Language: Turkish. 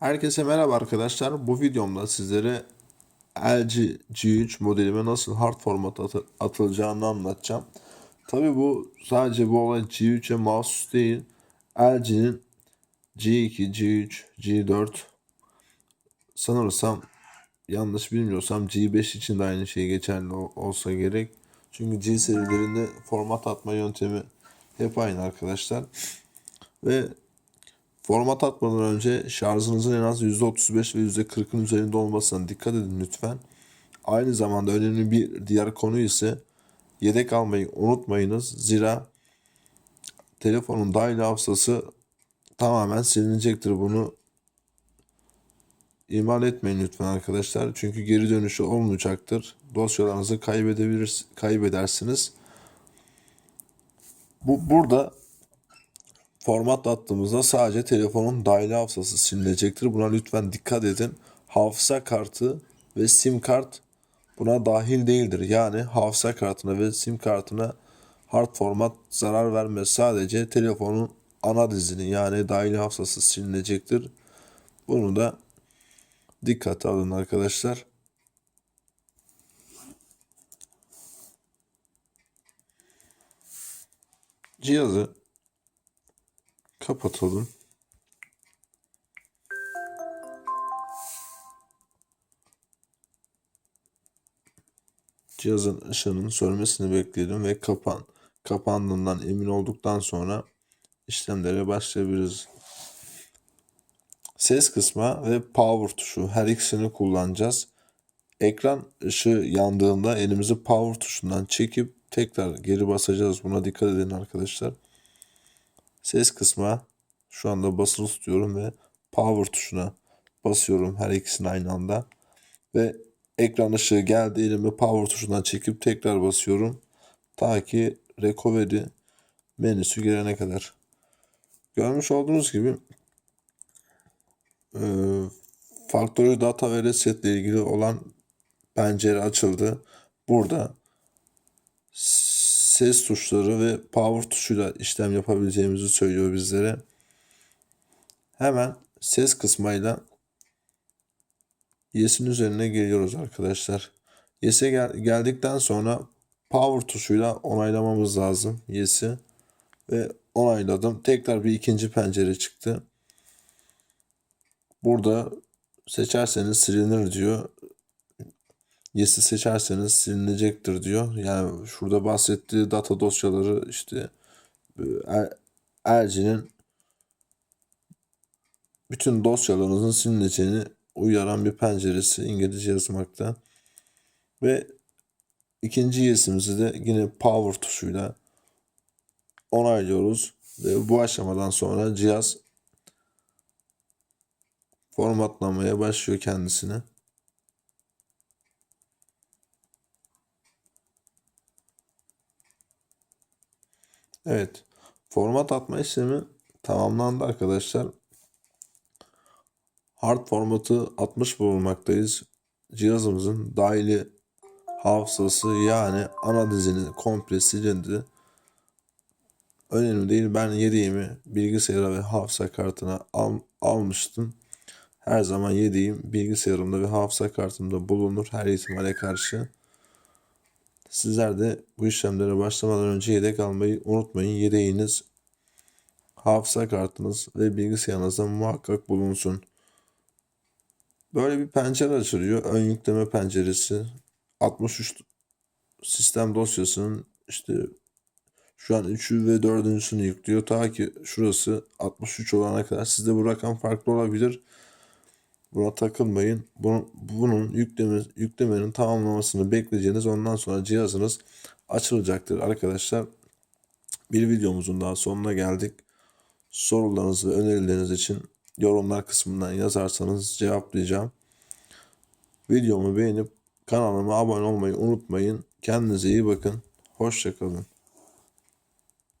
Herkese merhaba arkadaşlar. Bu videomda sizlere LG G3 modelime nasıl hard format atı- atılacağını anlatacağım. Tabi bu sadece bu olay G3'e mahsus değil. LG'nin G2, G3, G4 sanırsam yanlış bilmiyorsam G5 için de aynı şey geçerli ol- olsa gerek. Çünkü G serilerinde format atma yöntemi hep aynı arkadaşlar. Ve Format atmadan önce şarjınızın en az %35 ve %40'ın üzerinde olmasına dikkat edin lütfen. Aynı zamanda önemli bir diğer konu ise yedek almayı unutmayınız. Zira telefonun dahil hafızası tamamen silinecektir. Bunu ihmal etmeyin lütfen arkadaşlar. Çünkü geri dönüşü olmayacaktır. Dosyalarınızı kaybedebilir, kaybedersiniz. Bu burada format attığımızda sadece telefonun dahili hafızası silinecektir. Buna lütfen dikkat edin. Hafıza kartı ve sim kart buna dahil değildir. Yani hafıza kartına ve sim kartına hard format zarar vermez. Sadece telefonun ana dizini yani dahili hafızası silinecektir. Bunu da dikkate alın arkadaşlar. Cihazı kapatalım. Cihazın ışığının sönmesini bekleyelim ve kapan kapandığından emin olduktan sonra işlemlere başlayabiliriz. Ses kısma ve power tuşu her ikisini kullanacağız. Ekran ışığı yandığında elimizi power tuşundan çekip tekrar geri basacağız. Buna dikkat edin arkadaşlar. Ses kısma şu anda basılı tutuyorum ve power tuşuna basıyorum her ikisini aynı anda. Ve ekran ışığı geldi elimi power tuşundan çekip tekrar basıyorum. Ta ki recovery menüsü gelene kadar. Görmüş olduğunuz gibi e, Factory Data ve Reset ile ilgili olan pencere açıldı. Burada ses tuşları ve power tuşuyla işlem yapabileceğimizi söylüyor bizlere. Hemen ses kısmıyla Yes'in üzerine geliyoruz arkadaşlar. Yes'e gel- geldikten sonra power tuşuyla onaylamamız lazım Yes'i. Ve onayladım. Tekrar bir ikinci pencere çıktı. Burada seçerseniz silinir diyor. Yes'i seçerseniz silinecektir diyor. Yani şurada bahsettiği data dosyaları işte LG'nin bütün dosyalarınızın silineceğini uyaran bir penceresi İngilizce yazmakta. Ve ikinci yesimizi de yine power tuşuyla onaylıyoruz. Ve bu aşamadan sonra cihaz formatlamaya başlıyor kendisini. Evet. Format atma işlemi tamamlandı arkadaşlar. Hard formatı atmış bulunmaktayız. Cihazımızın dahili hafızası yani ana dizini komple silindi. Önemli değil. Ben yedeğimi bilgisayara ve hafıza kartına al, almıştım. Her zaman yedeğim bilgisayarımda ve hafıza kartımda bulunur her ihtimale karşı. Sizler de bu işlemlere başlamadan önce yedek almayı unutmayın. Yedeğiniz, hafıza kartınız ve bilgisayarınızda muhakkak bulunsun. Böyle bir pencere açılıyor. Ön yükleme penceresi. 63 sistem dosyasının işte şu an 3'ü ve 4.sünü yüklüyor. Ta ki şurası 63 olana kadar. Sizde bu rakam farklı olabilir. Buna takılmayın. Bunun, bunun yükleme, yüklemenin tamamlamasını bekleyeceğiniz. Ondan sonra cihazınız açılacaktır arkadaşlar. Bir videomuzun daha sonuna geldik. Sorularınız ve önerileriniz için yorumlar kısmından yazarsanız cevaplayacağım. Videomu beğenip kanalıma abone olmayı unutmayın. Kendinize iyi bakın. Hoşçakalın.